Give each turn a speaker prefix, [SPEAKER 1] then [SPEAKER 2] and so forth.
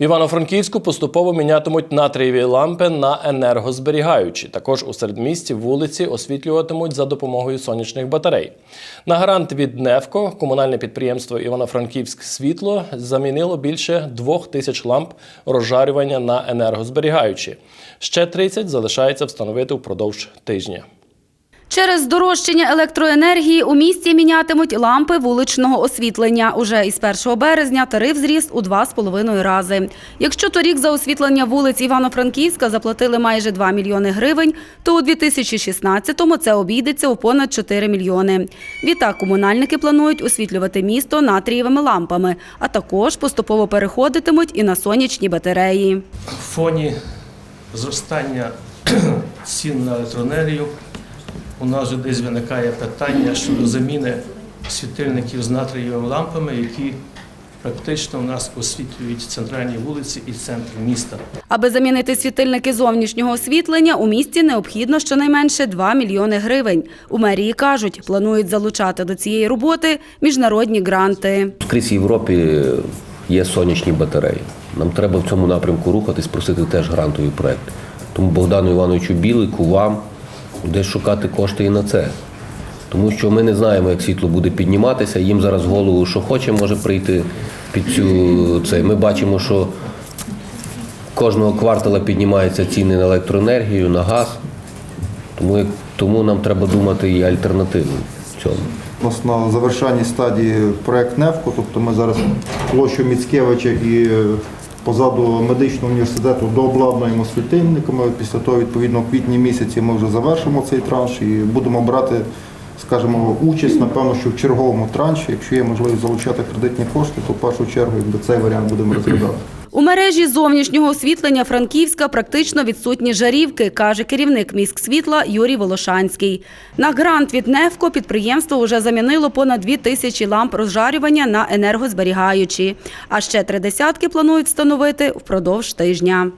[SPEAKER 1] В Івано-Франківську поступово мінятимуть натрієві лампи на енергозберігаючі. Також у середмісті вулиці освітлюватимуть за допомогою сонячних батарей. На гарант від НЕФКО комунальне підприємство Івано-Франківськ Світло замінило більше двох тисяч ламп розжарювання на енергозберігаючі. Ще 30 залишається встановити впродовж тижня.
[SPEAKER 2] Через здорожчання електроенергії у місті мінятимуть лампи вуличного освітлення. Уже із 1 березня тариф зріс у 2,5 рази. Якщо торік за освітлення вулиць Івано-Франківська заплатили майже 2 мільйони гривень, то у 2016-му це обійдеться у понад 4 мільйони. Відтак комунальники планують освітлювати місто натрієвими лампами, а також поступово переходитимуть і на сонячні батареї.
[SPEAKER 3] В фоні зростання цін на електроенергію у нас вже десь виникає питання щодо заміни світильників з натрієвими лампами, які практично у нас освітлюють центральні вулиці і центр міста.
[SPEAKER 2] Аби замінити світильники зовнішнього освітлення, у місті необхідно щонайменше 2 мільйони гривень. У мерії кажуть, планують залучати до цієї роботи міжнародні гранти.
[SPEAKER 4] Скрізь Європі є сонячні батареї. Нам треба в цьому напрямку рухатись, просити теж грантові проекти. Тому Богдану Івановичу Білику вам десь шукати кошти і на це. Тому що ми не знаємо, як світло буде підніматися. Їм зараз в голову, що хоче, може прийти під цю це. Ми бачимо, що кожного квартала піднімаються ціни на електроенергію, на газ. Тому, тому нам треба думати і альтернативу цьому.
[SPEAKER 5] У нас на завершальній стадії проект НЕФКО, тобто ми зараз площу Міцкевича і е, позаду медичного університету дообладнуємо світильниками. Після того, відповідно, в квітні місяці ми вже завершимо цей транш і будемо брати, скажімо, участь, напевно, що в черговому транші, якщо є можливість залучати кредитні кошти, то в першу чергу якби цей варіант будемо розглядати.
[SPEAKER 2] У мережі зовнішнього освітлення Франківська практично відсутні жарівки, каже керівник міськсвітла Юрій Волошанський. На грант від НЕФКО підприємство вже замінило понад дві тисячі ламп розжарювання на енергозберігаючі. А ще три десятки планують встановити впродовж тижня.